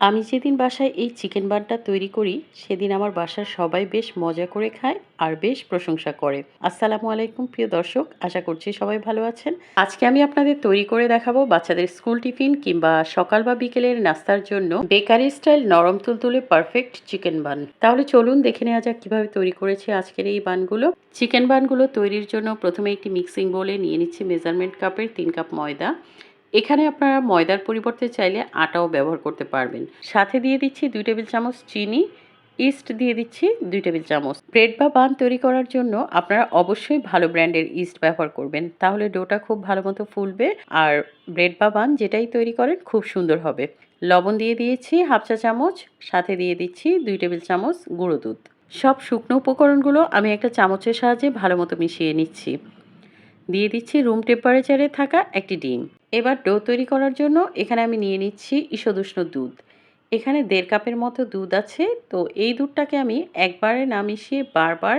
আমি যেদিন বাসায় এই চিকেন বানটা তৈরি করি, সেদিন আমার বাসার সবাই বেশ মজা করে খায় আর বেশ প্রশংসা করে। আসসালামু আলাইকুম, প্রিয় দর্শক, আশা করছি সবাই ভালো আছেন। আজকে আমি আপনাদের তৈরি করে দেখাবো বাচ্চাদের স্কুল টিফিন কিংবা সকাল বা বিকেলের নাস্তার জন্য বেকারি স্টাইল নরম তুলতুলে পারফেক্ট চিকেন বান। তাহলে চলুন দেখে নেওয়া যাক কীভাবে তৈরি করেছে আজকের এই বানগুলো। চিকেন বানগুলো তৈরির জন্য প্রথমে একটি মিক্সিং বোলে নিয়ে নিচ্ছি মেজারমেন্ট কাপের তিন কাপ ময়দা। এখানে আপনারা ময়দার পরিবর্তে চাইলে আটাও ব্যবহার করতে পারবেন। সাথে দিয়ে দিচ্ছি দুই টেবিল চামচ চিনি, ইস্ট দিয়ে দিচ্ছি দুই টেবিল চামচ। ব্রেড বা বান তৈরি করার জন্য আপনারা অবশ্যই ভালো ব্র্যান্ডের ইস্ট ব্যবহার করবেন। তাহলে ডোটা খুব ভালো মতো ফুলবে আর ব্রেড বা বান যেটাই তৈরি করেন খুব সুন্দর হবে। লবণ দিয়ে দিয়েছি হাফ চা চামচ, সাথে দিয়ে দিচ্ছি দুই টেবিল চামচ গুঁড়ো দুধ। সব শুকনো উপকরণগুলো আমি একটা চামচের সাহায্যে ভালো মতো মিশিয়ে নিচ্ছি। দিয়ে দিচ্ছি রুম টেম্পারেচারে থাকা একটি ডিম। এবার ডো তৈরি করার জন্য এখানে আমি নিয়ে নিচ্ছি ঈষদুষ্ণ দুধ। এখানে দেড় কাপের মতো দুধ আছে, তো এই দুধটাকে আমি একবারে না মিশিয়ে বারবার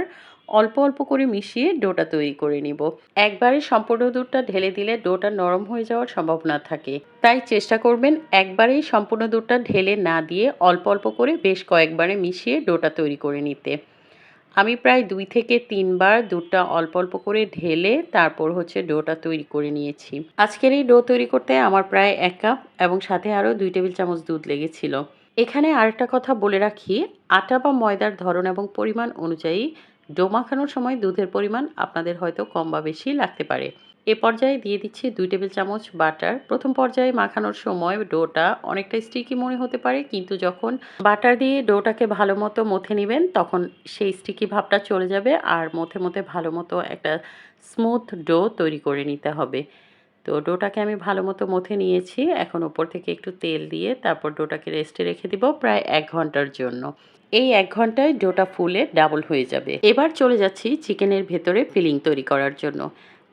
অল্প অল্প করে মিশিয়ে ডোটা তৈরি করে নিব। একবারে সম্পূর্ণ দুধটা ঢেলে দিলে ডোটা নরম হয়ে যাওয়ার সম্ভাবনা থাকে। তাই চেষ্টা করবেন একবারেই সম্পূর্ণ দুধটা ঢেলে না দিয়ে অল্প অল্প করে বেশ কয়েকবারে মিশিয়ে ডোটা তৈরি করে নিতে। আমি প্রায় দুই থেকে তিনবার দুধটা অল্প অল্প করে ঢেলে তারপর হচ্ছে ডোটা তৈরি করে নিয়েছি। আজকের এই ডো তৈরি করতে আমার প্রায় এক কাপ এবং সাথে আরও দুই টেবিল চামচ দুধ লেগেছিল। এখানে আরেকটা কথা বলে রাখি, আটা বা ময়দার ধরন এবং পরিমাণ অনুযায়ী ডো মাখানোর সময় দুধের পরিমাণ আপনাদের হয়তো কম বা বেশি লাগতে পারে। এ পর্যায়ে দিয়ে দিচ্ছি দুই টেবিল চামচ বাটার। প্রথম পর্যায়ে মাখানোর সময় ডোটা অনেকটা স্টিকি মনে হতে পারে, কিন্তু যখন বাটার দিয়ে ডোটাকে ভালো মতো মথে নেবেন, তখন সেই স্টিকি ভাবটা চলে যাবে আর মথে মথে ভালো মতো একটা স্মুথ ডো তৈরি করে নিতে হবে। তো ডোটাকে আমি ভালো মতো মথে নিয়েছি, এখন ওপর থেকে একটু তেল দিয়ে তারপর ডোটাকে রেস্টে রেখে দিব প্রায় এক ঘণ্টার জন্য। এই এক ঘন্টায় ডোটা ফুলে ডাবল হয়ে যাবে। এবার চলে যাচ্ছি চিকেনের ভেতরে ফিলিং তৈরি করার জন্য।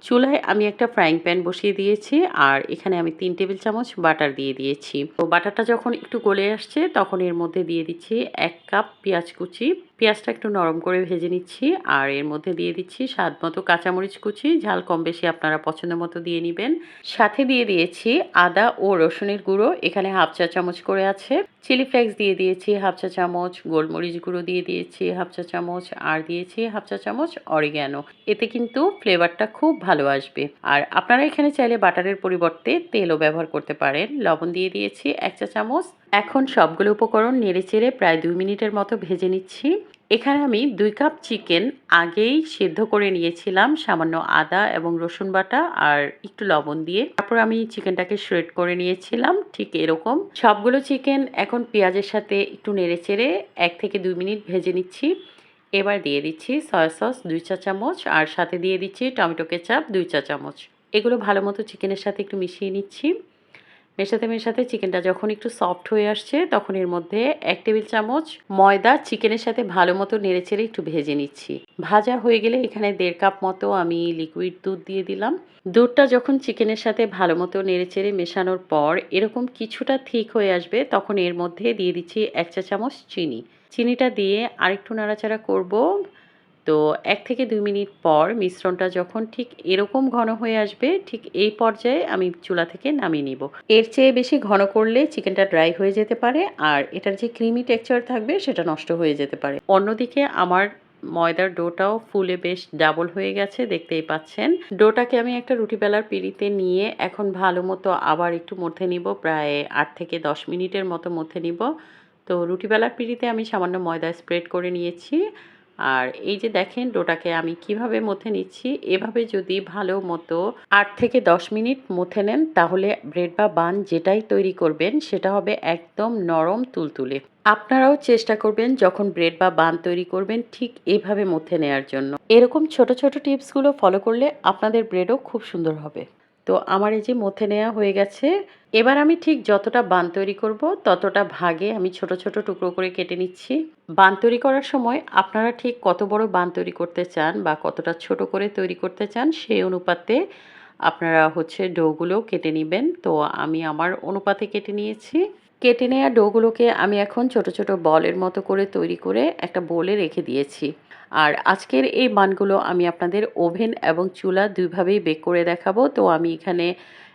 চুলায় আমি একটা ফ্রাইং প্যান বসিয়ে দিয়েছি আর এখানে আমি তিন টেবিল চামচ বাটার দিয়ে দিয়েছি। তো বাটারটা যখন একটু গলে আসছে তখন এর মধ্যে দিয়ে দিচ্ছি এক কাপ পেঁয়াজ কুচি। পেঁয়াজটা একটু নরম করে ভেজে নিচ্ছি আর এর মধ্যে দিয়ে দিচ্ছি স্বাদ মতো কাঁচামরিচ কুচি, ঝাল কম বেশি আপনারা পছন্দ মতো দিয়ে নেবেন। সাথে দিয়ে দিয়েছি আদা ও রসুনের গুঁড়ো, এখানে হাফ চা চামচ করে আছে। চিলি ফ্লেক্স দিয়ে দিয়েছি হাফ চা চামচ, গোলমরিচ গুঁড়ো দিয়ে দিয়েছি হাফ চা চামচ, আর দিয়েছি হাফ চা চামচ অরিগ্যানো এতে কিন্তু ফ্লেভারটা খুব ভালো আসবে। আর আপনারা এখানে চাইলে বাটারের পরিবর্তে তেলও ব্যবহার করতে পারেন। লবণ দিয়ে দিয়েছি এক চা চামচ। এখন সবগুলো উপকরণ নেড়ে চেড়ে প্রায় দুই মিনিটের মতো ভেজে নিচ্ছি। এখানে আমি দুই কাপ চিকেন আগেই সেদ্ধ করে নিয়েছিলাম, সামান্য আদা এবং রসুন বাটা আর একটু লবণ দিয়ে। তারপর আমি চিকেনটাকে শ্রেড করে নিয়েছিলাম, ঠিক এরকম। সবগুলো চিকেন এখন পেঁয়াজের সাথে একটু নেড়ে চেড়ে এক থেকে দুই মিনিট ভেজে নিচ্ছি। এবার দিয়ে দিচ্ছি সয়া সস দুই চা চামচ, আর সাথে দিয়ে দিচ্ছি টমেটো কেচাপ, দুই চা চামচ। এগুলো ভালো মতো চিকেনের সাথে একটু মিশিয়ে নিচ্ছি। মেশাতে মেশাতে চিকেনটা যখন একটু সফট হয়ে আসছে, তখন এর মধ্যে এক টেবিল চামচ ময়দা চিকেনের সাথে ভালো মতো নেড়ে চেড়ে একটু ভেজে নিচ্ছি। ভাজা হয়ে গেলে এখানে দেড় কাপ মতো আমি লিকুইড দুধ দিয়ে দিলাম। দুধটা যখন চিকেনের সাথে ভালো মতো নেড়ে চেড়ে মেশানোর পর এরকম কিছুটা ঠিক হয়ে আসবে, তখন এর মধ্যে দিয়ে দিচ্ছি এক চা চামচ চিনি। চিনিটা দিয়ে আরেকটু নাড়াচাড়া করব। তো এক থেকে দুই মিনিট পর মিশ্রণটা যখন ঠিক এরকম ঘন হয়ে আসবে, ঠিক এই পর্যায়ে আমি চুলা থেকে নামিয়ে নিব। এর চেয়ে বেশি ঘন করলে চিকেনটা ড্রাই হয়ে যেতে পারে আর এটার যে ক্রিমি টেক্সচার থাকবে সেটা নষ্ট হয়ে যেতে পারে। অন্যদিকে আমার ময়দার ডোটাও ফুলে বেশ ডাবল হয়ে গেছে, দেখতেই পাচ্ছেন। ডোটাকে আমি একটা রুটি বেলার পিড়িতে নিয়ে এখন ভালো মতো আবার একটু মধ্যে নিব, প্রায় আট থেকে দশ মিনিটের মতো মধ্যে নিব। তো রুটি বেলার পিড়িতে আমি সামান্য ময়দা স্প্রেড করে নিয়েছি। আর এই যে দেখেন ডোটাকে আমি কীভাবে মথে নিচ্ছি, এভাবে যদি ভালো মতো আট থেকে দশ মিনিট মথে নেন, তাহলে ব্রেড বা বান যেটাই তৈরি করবেন, সেটা হবে একদম নরম তুলতুলে। আপনারাও চেষ্টা করবেন যখন ব্রেড বা বান তৈরি করবেন ঠিক এইভাবে মথে নেওয়ার জন্য। এরকম ছোট ছোট টিপসগুলো ফলো করলে আপনাদের ব্রেডও খুব সুন্দর হবে। তো আমার এই যে মথে নেওয়া হয়ে গেছে, এবার আমি ঠিক যতটা বান তৈরি করব ততটা ভাগে আমি ছোট ছোট টুকরো করে কেটে নিচ্ছি। বান তৈরি করার সময় আপনারা ঠিক কত বড় বান তৈরি করতে চান বা কতটা ছোট করে তৈরি করতে চান সেই অনুপাতে আপনারা হচ্ছে ডোগুলো কেটে নেবেন। তো আমি আমার অনুপাতে কেটে নিয়েছি। কেটে নেওয়া ডোগুলোকে আমি এখন ছোট ছোট বলের মতো করে তৈরি করে একটা বোলে রেখে দিয়েছি। আর আজকের এই বানগুলো আমি আপনাদের ওভেন এবং চুলা দুইভাবেই বেক করে দেখাবো। তো আমি এখানে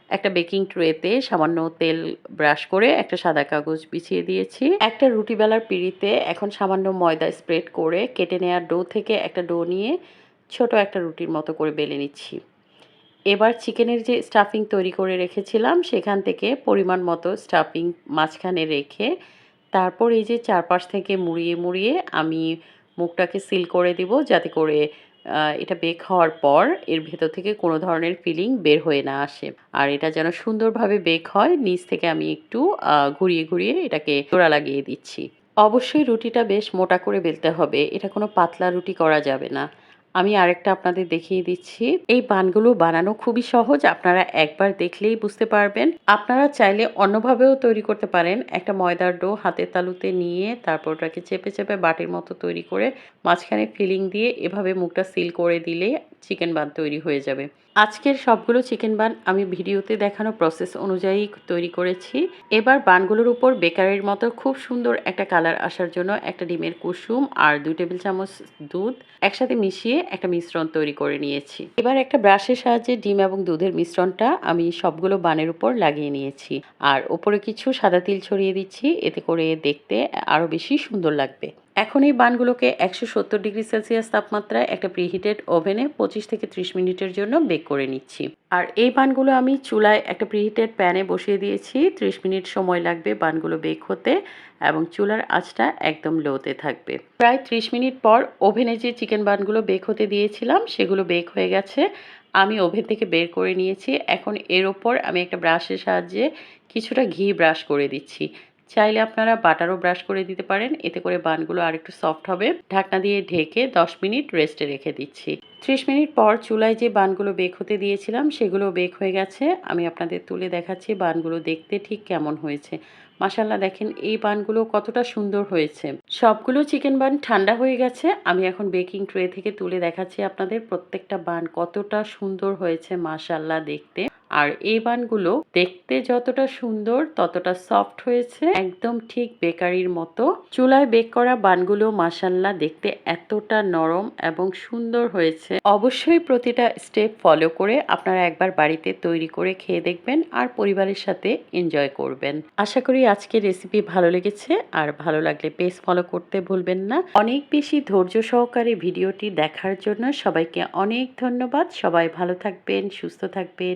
একটা বেকিং ট্রেতে সামান্য তেল ব্রাশ করে একটা সাদা কাগজ বিছিয়ে দিয়েছি। একটা রুটি বেলার পিড়িতে এখন সামান্য ময়দা স্প্রেড করে কেটে নেওয়া ডো থেকে একটা ডো নিয়ে ছোট একটা রুটির মতো করে বেলে নিচ্ছি। এবার চিকেনের যে স্টাফিং তৈরি করে রেখেছিলাম, সেখান থেকে পরিমাণ মতো স্টাফিং মাঝখানে রেখে তারপর এই যে চারপাশ থেকে মুড়িয়ে মুড়িয়ে আমি মুখটাকে সিল করে দিব যাতে করে এটা বেক হওয়ার পর এর ভেতর থেকে কোনো ধরনের ফিলিং বের হয়ে না আসে। আর এটা যেন সুন্দরভাবে বেক হয়, নিচ থেকে আমি একটু ঘুরিয়ে ঘুরিয়ে এটাকে জোড়া লাগিয়ে দিচ্ছি। অবশ্যই রুটিটা বেশ মোটা করে বেলতে হবে, এটা কোনো পাতলা রুটি করা যাবে না। আমি আরেকটা আপনাদের দেখিয়ে দিচ্ছি। এই বানগুলো বানানো খুবই সহজ, আপনারা একবার দেখলেই বুঝতে পারবেন। আপনারা চাইলে অন্যভাবেও তৈরি করতে পারেন। একটা ময়দার ডো হাতের তালুতে নিয়ে তারপর ওটাকে চেপে চেপে বাটির মতো তৈরি করে মাঝখানে ফিলিং দিয়ে এভাবে মুখটা সিল করে দিলে চিকেন বান তৈরি হয়ে যাবে। আজকের সবগুলো চিকেন বান আমি ভিডিওতে দেখানো প্রসেস অনুযায়ী তৈরি করেছি। এবার বানগুলোর উপর বেকারির মতো খুব সুন্দর একটা কালার আসার জন্য একটা ডিমের কুসুম আর দুই টেবিল চামচ দুধ একসাথে মিশিয়ে একটা মিশ্রণ তৈরি করে নিয়েছি। এবার একটা ব্রাশের সাহায্যে ডিম এবং দুধের মিশ্রণটা আমি সবগুলো বানের উপর লাগিয়ে নিয়েছি। আর ওপরে কিছু সাদা তিল ছড়িয়ে দিচ্ছি। এতে করে দেখতে আরও বেশি সুন্দর লাগবে। এখন এই বানগুলোকে একশো সত্তর ডিগ্রি সেলসিয়াস তাপমাত্রায় একটা প্রিহিটেড ওভেনে পঁচিশ থেকে ত্রিশ মিনিটের জন্য বেক করে নিচ্ছি। আর এই বানগুলো আমি চুলায় একটা প্রিহিটেড প্যানে বসিয়ে দিয়েছি। ত্রিশ মিনিট সময় লাগবে বানগুলো বেক হতে এবং চুলার আঁচটা একদম লোতে থাকবে। প্রায় ত্রিশ মিনিট পর ওভেনে যে চিকেন বানগুলো বেক হতে দিয়েছিলাম, সেগুলো বেক হয়ে গেছে। আমি ওভেন থেকে বের করে নিয়েছি। এখন এর ওপর আমি একটা ব্রাশের সাহায্যে কিছুটা ঘি ব্রাশ করে দিচ্ছি। চাইলে আপনারা বাটারও ব্রাশ করে দিতে পারেন। এতে করে বানগুলো আর একটু সফট হবে। ঢাকনা দিয়ে ঢেকে দশ মিনিট রেস্টে রেখে দিচ্ছি। ত্রিশ মিনিট পর চুলায় যে বানগুলো বেক হতে দিয়েছিলাম, সেগুলো বেক হয়ে গেছে। আমি আপনাদের তুলে দেখাচ্ছি বানগুলো দেখতে ঠিক কেমন হয়েছে। মাসাল্লাহ দেখেন এই বানগুলো কতটা সুন্দর হয়েছে। সবগুলো চিকেন বান ঠান্ডা হয়ে গেছে। আমি এখন বেকিং ট্রে থেকে তুলে দেখাচ্ছি আপনাদের প্রত্যেকটা বান কতটা সুন্দর হয়েছে মাসাল্লাহ দেখতে। আর এই বানগুলো দেখতে যতটা সুন্দর, ততটা সফট হয়েছে। একদম ঠিক বেকারির মতো। চুলায় বেক করা বানগুলো মাসাল্লাহ দেখতে এতটা নরম এবং সুন্দর হয়েছে। অবশ্যই প্রতিটা স্টেপ ফলো করে আপনারা একবার বাড়িতে তৈরি করে খেয়ে দেখবেন আর পরিবারের সাথে এনজয় করবেন। আশা করি আজকে রেসিপি ভালো লেগেছে। আর ভালো লাগলে পেজ ফলো করতে ভুলবেন না। অনেক বেশি ধৈর্য সহকারে ভিডিওটি দেখার জন্য সবাইকে অনেক ধন্যবাদ। সবাই ভালো থাকবেন, সুস্থ থাকবেন